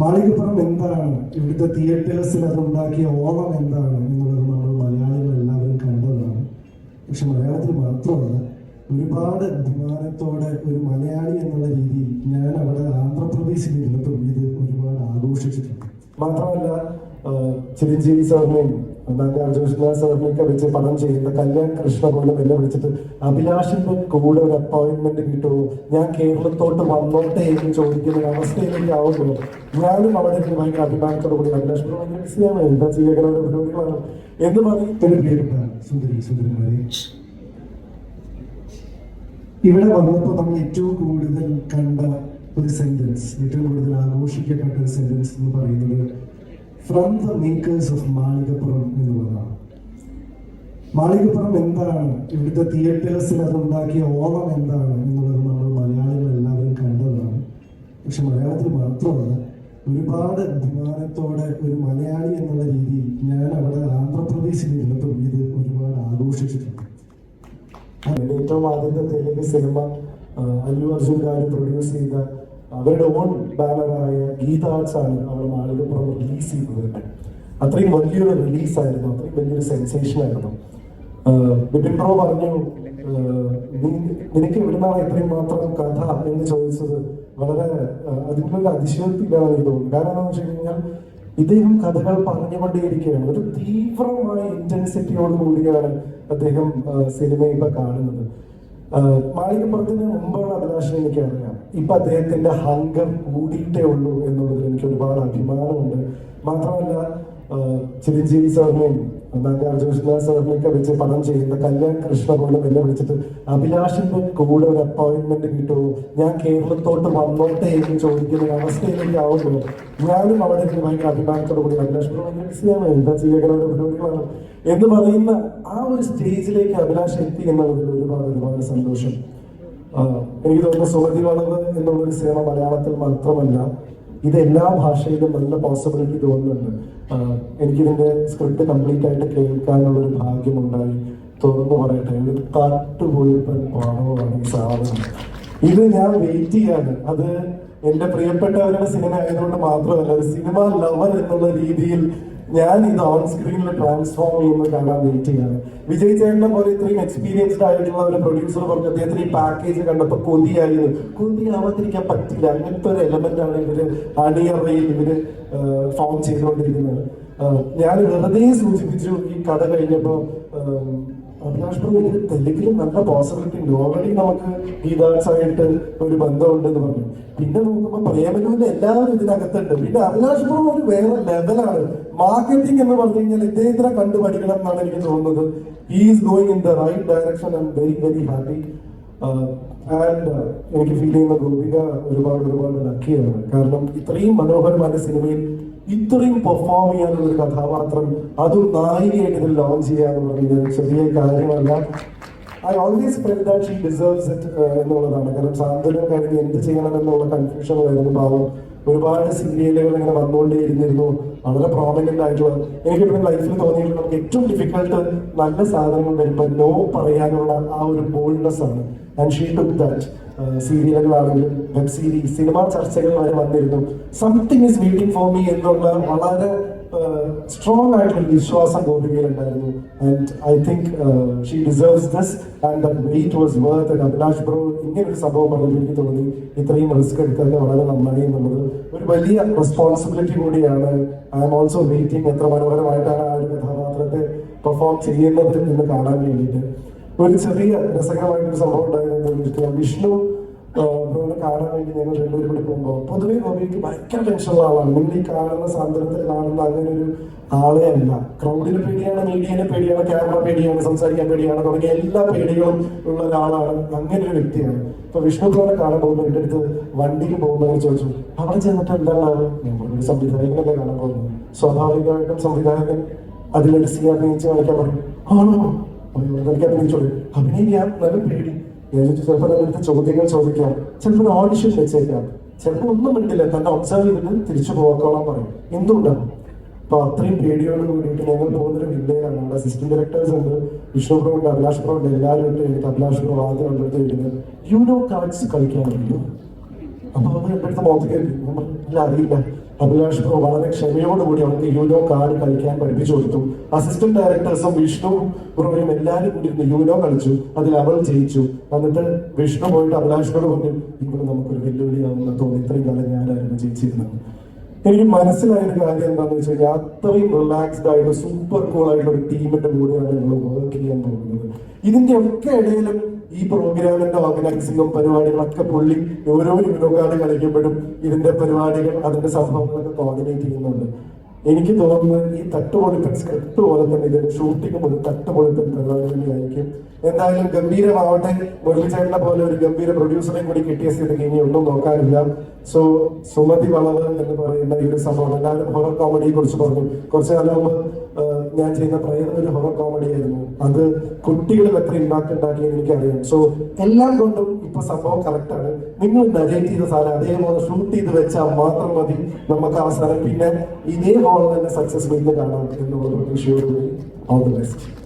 മാളികപ്പുറം എന്താണ്? ഇവിടുത്തെ തിയേറ്റേഴ്സിൽ അതുണ്ടാക്കിയ ഓണം എന്താണ്? എന്നുള്ളത് നമ്മൾ മലയാളികൾ എല്ലാവരും കണ്ടതാണ്. പക്ഷെ മലയാളത്തിൽ മാത്രമല്ല ഒരുപാട് അഭിമാനത്തോടെ ഒരു മലയാളി എന്നുള്ള രീതിയിൽ ഞാൻ അവിടെ ആന്ധ്രാപ്രദേശിൽ ഇരുന്നിട്ടും ഇത് ഒരുപാട് ആഘോഷിച്ചിട്ടുണ്ട്. മാത്രമല്ല ചിരഞ്ജീവി സാറിനെയും നാഗാർജുന സാറിനെയൊക്കെ വെച്ച് പടം ചെയ്യുന്ന കല്യാൺ കൃഷ്ണ പോലും എന്നെ വിളിച്ചിട്ട് അഭിലാഷിന്റെ കൂടെ ഒരു അപ്പോയിന്റ്മെന്റ് കിട്ടുമോ? ഞാൻ കേരളത്തോട്ട് വന്നോട്ടെ എന്ന് ചോദിക്കുന്ന അവസ്ഥയിലേക്ക് ആവുമ്പോൾ ഞാനും അവിടെ ഇരുന്ന് ഭയങ്കര അഭിമാനത്തോടു കൂടി അഭിലാഷ് ഭയങ്കര എന്താ ചെയ്യാനുള്ള പരിപാടികളാണ്. എന്ന് പറഞ്ഞ പേരിട്ടാണ് സുന്ദരി ഇവിടെ വന്നപ്പോൾ നമ്മൾ ഏറ്റവും കൂടുതൽ കണ്ട ഒരു സെന്റൻസ് ഏറ്റവും കൂടുതൽ ആഘോഷിക്കപ്പെട്ട ഒരു സെന്റൻസ് എന്ന് പറയുന്നത് from the makers of Malikappuram എന്നുള്ളതാണ്. മാളികപ്പുറം എന്താണ്? ഇവിടുത്തെ തിയേറ്റേഴ്സിൽ അതുണ്ടാക്കിയ ഓണം എന്താണ് എന്നുള്ളത് നമ്മൾ മലയാളികൾ എല്ലാവരും കണ്ടതാണ്. പക്ഷെ മലയാളത്തിൽ മാത്രമല്ല ഒരുപാട് അഭിമാനത്തോടെ ഒരു മലയാളി എന്നുള്ള രീതിയിൽ ഞാൻ അവിടെ ആന്ധ്രാപ്രദേശിൽ ഇരുന്നപ്പോൾ ഇത് ഒരുപാട് ആഘോഷിച്ചിട്ടുണ്ട്. ഏറ്റവും ആദ്യത്തെ തെലുങ്ക് സിനിമ അല്ലു അർജുൻ പ്രൊഡ്യൂസ് ചെയ്ത അവരുടെ ഓൺ ബാനറായ ഗീത ആർട്സ് ആണ് അവിടെ റിലീസ് ചെയ്തത് അത്രയും വലിയൊരു റിലീസായിരുന്നു അത്രയും വലിയൊരു സെൻസേഷൻ ആയിരുന്നു. വിപിൻ പ്രോ പറഞ്ഞു നിനക്ക് എവിടുന്നാണ് ഇത്രയും മാത്രം കഥ എന്ന് ചോദിച്ചത് വളരെ അതിനുള്ള അതിശയോക്തിയിലാണ് എനിക്ക് തോന്നുന്നത് കാരണം എന്താണെന്ന് വെച്ച് കഴിഞ്ഞാൽ ഇദ്ദേഹം കഥകൾ പറഞ്ഞുകൊണ്ടേയിരിക്കുകയാണ്. ഒരു തീവ്രമായ ഇന്റൻസിറ്റിയോട് കൂടിയാണ് അദ്ദേഹം സിനിമ ഇപ്പൊ കാണുന്നത്. മാളികപ്പുറത്തിന് മുമ്പുള്ള അഭിലാഷം എനിക്കറിയാം ഇപ്പൊ അദ്ദേഹത്തിന്റെ ഹങ്കർ കൂടിയിട്ടേ ഉള്ളൂ എന്നുള്ളതിൽ എനിക്ക് ഒരുപാട് അഭിമാനമുണ്ട്. മാത്രമല്ല ചിരഞ്ജീവി സാറിനെയും നാഗാർജുന സാറിനെയൊക്കെ വെച്ച് പണം ചെയ്യുന്ന കല്യാൺ കൃഷ്ണ പോലെ എന്നെ വിളിച്ചിട്ട് അഭിലാഷിന്റെ കൂടെ ഒരു അപ്പോയിന്റ്മെന്റ് കിട്ടുമോ ഞാൻ കേരളത്തോട്ട് വന്നോട്ടെ എന്ന് ചോദിക്കുന്ന ഒരു അവസ്ഥയിലേക്ക് ആവുമ്പോൾ ഞാനും അവിടെ ഭയങ്കര അഭിമാനത്തോടു കൂടി അഭിലാഷ് ഭയങ്കര ബിസിയാണ് ഒരു പരിപാടികളാണ്. എന്ന് പറയുന്ന ആ ഒരു സ്റ്റേജിലേക്ക് അഭിലാഷ് എത്തി എന്നുള്ളതിൽ ഒരുപാട് ഒരുപാട് സന്തോഷം. എനിക്ക് തോന്നുന്നു സുമതി വളവ് എന്നുള്ളൊരു സിനിമ മലയാളത്തിൽ മാത്രമല്ല ഇത് എല്ലാ ഭാഷയിലും നല്ല പോസിബിലിറ്റി തോന്നുന്നുണ്ട്. എനിക്കിതിന്റെ സ്ക്രിപ്റ്റ് കംപ്ലീറ്റ് ആയിട്ട് കേൾക്കാനുള്ള ഒരു ഭാഗ്യമുണ്ടായി. തുറന്നു പറയട്ടെ ഒരു കാട്ടുപോയപ്പൻ പാടവമാണ് ഈ സാധനം. ഇത് ഞാൻ വെയിറ്റ് ചെയ്യാണ്. അത് എന്റെ പ്രിയപ്പെട്ടവരുടെ സിനിമ ആയതുകൊണ്ട് മാത്രമല്ല ഒരു സിനിമ ലവർ എന്നുള്ള രീതിയിൽ ഞാൻ ഇത് ഓൺ സ്ക്രീനിൽ ട്രാൻസ്ഫോം ചെയ്യുന്നത് കാണാൻ വെയിറ്റ് ചെയ്യാണ്. വിജയ് ചേട്ടനെ പോലെ ഇത്രയും എക്സ്പീരിയൻസ്ഡ് ആയിട്ടുള്ള ഒരു പ്രൊഡ്യൂസർ പറഞ്ഞു അദ്ദേഹത്തിന് ഈ പാക്കേജ് കണ്ടപ്പോൾ കൊതിയായിരുന്നു കൊതിയാവാതിരിക്കാൻ പറ്റില്ല. അങ്ങനത്തെ ഒരു എലമെന്റ് ആണ് ഇവർ അണിയറയിൽ ഇവർ ഫോം ചെയ്തുകൊണ്ടിരിക്കുന്നത്. ഞാൻ വെറുതെ സൂചിപ്പിച്ചു ഈ കഥ കഴിഞ്ഞപ്പോ തെലുങ്കിലും നല്ല പോസിബിലിറ്റി ഉണ്ട് ഓൾറെഡി നമുക്ക് ഗീതാസായിട്ട് ഒരു ബന്ധമുണ്ടെന്ന് പറഞ്ഞു. പിന്നെ നോക്കുമ്പോൾ പ്രേമലുവിന്റെ എല്ലാവരും ഇതിനകത്തുണ്ട്. പിന്നെ അഭിലാഷ് പ്രഭു ഒരു വേറെ ലെവലാണ് മാർക്കറ്റിംഗ് എന്ന് പറഞ്ഞു കഴിഞ്ഞാൽ ഇദ്ദേഹത്തിനെ കണ്ടു പഠിക്കണം എന്നാണ് എനിക്ക് തോന്നുന്നത്. Is going in the right direction I'm very very happy and എനിക്ക് ഫീൽ ചെയ്യുന്ന ഗോപിക ഒരുപാട് ഒരുപാട് ലക്കിയാണ് കാരണം ഇത്രയും മനോഹരമായ സിനിമയിൽ ഇത്രയും പെർഫോം ചെയ്യാനുള്ള ഒരു കഥാപാത്രം അതും നായികയായിട്ട് ഇതിൽ ലോഞ്ച് ചെയ്യാന്നുള്ളത് ചെറിയ കാര്യമല്ല. I always she deserves it എന്നുള്ളതാണ്. കാരണം സാന്ത്വനം കഴിഞ്ഞ് എന്ത് ചെയ്യണം എന്നുള്ള കൺഫ്യൂഷൻ വരുന്നു പാവം. ഒരുപാട് സീരിയലുകൾ ഇങ്ങനെ വന്നുകൊണ്ടേ ഇരുന്നിരുന്നു വളരെ പ്രോമിനന്റ് ആയിട്ടുള്ള എനിക്ക് ഇപ്പം ലൈഫിൽ തോന്നിയിട്ടുള്ള നമുക്ക് ഏറ്റവും ഡിഫിക്കൽട്ട് നല്ല സാധനങ്ങൾ വരുമ്പോൾ നോ പറയാനുള്ള ആ ഒരു ബോൾഡ്നെസ് ആണ്. ആൻഡ് ഷീ ടുക്ക് ദാറ്റ് സീരിയലുകളാണെങ്കിലും വെബ് സീരീസ് സിനിമാ ചർച്ചകൾ വരെ വന്നിരുന്നു. Something is waiting for me എന്നുള്ള വളരെ സ്ട്രോങ് ആയിട്ടുള്ള വിശ്വാസം ഗോപികയിലുണ്ടായിരുന്നു. And I think she deserves this and that wait was worth Abhilash bro ഇങ്ങനെ ഒരു സംഭവം പറഞ്ഞപ്പോൾ എനിക്ക് തോന്നി. ഇത്രയും റിസ്ക് എടുത്തത് വളരെ നന്നായി എന്നുള്ളത് ഒരു വലിയ റെസ്പോൺസിബിലിറ്റി കൂടിയാണ്. ഐ ആം ഓൾസോ വെയിറ്റിംഗ് എത്ര മനോഹരമായിട്ടാണ് ആ ഒരു കഥാപാത്രത്തെ പെർഫോം ചെയ്യുന്നത് എന്ന് കാണാൻ വേണ്ടിയിട്ട്. ഒരു ചെറിയ രസകരമായിട്ടൊരു സംഭവം ഉണ്ടായിരുന്നു. വിഷ്ണു ബ്രോനെ കാണാൻ വേണ്ടി ഞങ്ങൾ രണ്ടുപേരും കൂടി പോകുമ്പോൾ പൊതുവെ ഗോപിക്ക് ഭയങ്കര ടെൻഷനുള്ള ആളാണ്. നിങ്ങൾ ഈ കാണുന്ന സാന്ദ്രത്തിൽ കാണുന്ന അങ്ങനെ ഒരു ആളെ അല്ല. ക്രൗഡിന് പേടിയാണ് മീഡിയനെ പേടിയാണ് ക്യാമറ പേടിയാണ് സംസാരിക്കാൻ പേടിയാണ് തുടങ്ങിയ എല്ലാ പേടികളും ഉള്ള ഒരാളാണ് അങ്ങനെ ഒരു വ്യക്തിയാണ്. ഇപ്പൊ വിഷ്ണു ബ്രോനെ കാണാൻ പോകുമ്പോൾ എന്റെ അടുത്ത് വണ്ടിക്ക് പോകുന്നവർ ചോദിച്ചു അവിടെ ചെന്നിട്ട് എന്താണ്? നമ്മളൊരു സംവിധായകനല്ലേ കാണാൻ പോകുന്നത്. സ്വാഭാവികമായിട്ടും സംവിധായകൻ അതിലൊരു സി അഭിനയിച്ച് കാണിക്കാൻ പറയും ആണോ? എനിക്ക് അഭിനയിച്ചോളൂ അഭിനയിക്കാൻ നല്ല പേടി. ചിലപ്പോൾ നമ്മുടെ ചോദ്യങ്ങൾ ചോദിക്കാം. ചിലപ്പോൾ ഓഡിഷൻ വെച്ചേക്കാം. ചിലപ്പോൾ ഒന്നും മിണ്ടില്ല. തന്നെ ഒബ്സർവ് ചെയ്തിട്ട് തിരിച്ചു പോക്കോളാൻ പറയും. എന്തുകൊണ്ടാണ് അപ്പൊ അത്രയും പേടിയോട് കൂടിയിട്ട് ഞങ്ങൾ പോകുന്നൊരു വില്ലയാണ്. നമ്മുടെ അസിസ്റ്റന്റ് ഡയറക്ടേഴ്സ് ഉണ്ട്. വിഷ്ണു പ്രോ ഉണ്ട് അഭിലാഷ് പ്രോ ഉണ്ട് എല്ലാവരും ഉണ്ട്. എനിക്ക് അഭിലാഷ് പ്രോ ആദ്യം ഉള്ളത് ഇടുന്നത് യൂനോ കാർഡ്സ് കളിക്കാൻ വേണ്ടി അപ്പൊ അത് എപ്പോഴത്തെ മോത്ത് ഇല്ല അറിയില്ല. അഭിലാഷ് ബ്രോ വളരെ ക്ഷമയോടുകൂടി അവർക്ക് യൂനോ കാർഡ് കളിക്കാൻ പഠിപ്പിച്ചു കൊടുത്തു. അസിസ്റ്റന്റ് ഡയറക്ടേഴ്സും വിഷ്ണു ബ്രോയും എല്ലാവരും കൂടി യൂനോ കളിച്ചു. അതിൽ അവൾ ജയിച്ചു. എന്നിട്ട് വിഷ്ണു പോയിട്ട് അഭിലാഷിനോട് പറഞ്ഞു ഇവിടെ നമുക്കൊരു വെല്ലുവിളിയാണെന്ന് തോന്നി. ഇത്രയും കാലം ഞാനായിരുന്നു ജയിച്ചിരുന്നത്. എനിക്ക് മനസ്സിലായ ഒരു കാര്യം എന്താണെന്ന് വെച്ച് കഴിഞ്ഞാൽ അത്രയും റിലാക്സ്ഡ് ആയിട്ട് സൂപ്പർ കൂൾ ആയിട്ടുള്ള ഒരു ടീമിന്റെ കൂടെയാണ് ഞങ്ങൾ വർക്ക് ചെയ്യാൻ പോകുന്നത്. ഇതിന്റെ ഒക്കെ ഇടയിലും ഈ പ്രോഗ്രാമിന്റെ ഓർഗനൈസിങ്ങും പരിപാടികളൊക്കെ പുള്ളി ഓരോ യൂണോക്കാട് കളിക്കുമ്പോഴും ഇതിന്റെ പരിപാടികൾ അതിന്റെ സംഭവങ്ങളൊക്കെ കോർഡിനേറ്റ് ചെയ്യുന്നുണ്ട്. എനിക്ക് തോന്നുന്നത് ഈ തട്ടുപൊളിപ്പൻ സ്ക്രിപ്റ്റ് പോലെ തന്നെ ഇതിന്റെ ഷൂട്ടിങ്ങും ഒരു തട്ടുപൊളിപ്പൻ പരിപാടികളായിരിക്കും എന്തായാലും ഗംഭീരമാവട്ടെ. മുരളിച്ചേട്ടനെ പോലെ ഒരു ഗംഭീര പ്രൊഡ്യൂസറെയും കൂടി കിട്ടിയ സ്ഥിതിക്ക് ഇനി ഒന്നും നോക്കാനില്ല. സോ സുമതി വളവ് എന്ന് പറയുന്ന ഈ ഒരു സംഭവം എല്ലാവരും ഹൊറർ കോമഡിയെ കുറിച്ച് പറഞ്ഞു. കുറച്ചു കാലം ഞാൻ ചെയ്യുന്ന പ്രേതം ഒരു ഹൊറർ കോമഡി ആയിരുന്നു. അത് കുട്ടികളിൽ എത്ര ഇമ്പാക്ട് ഉണ്ടാക്കിയെന്ന് എനിക്കറിയാം. സോ എല്ലാം കൊണ്ടും ഇപ്പൊ സംഭവം കറക്റ്റ് ആണ്. നിങ്ങൾ നരേറ്റ് ചെയ്ത സാധനം അതേപോലെ ഷൂട്ട് ചെയ്ത് വെച്ചാൽ മാത്രം മതി. നമുക്ക് അവസാനം പിന്നെ ഇതേ തന്നെ സക്സസ് വീണ്ടും കാണാം എന്നുള്ള പ്രതീക്ഷയോടുകൂടി. All the best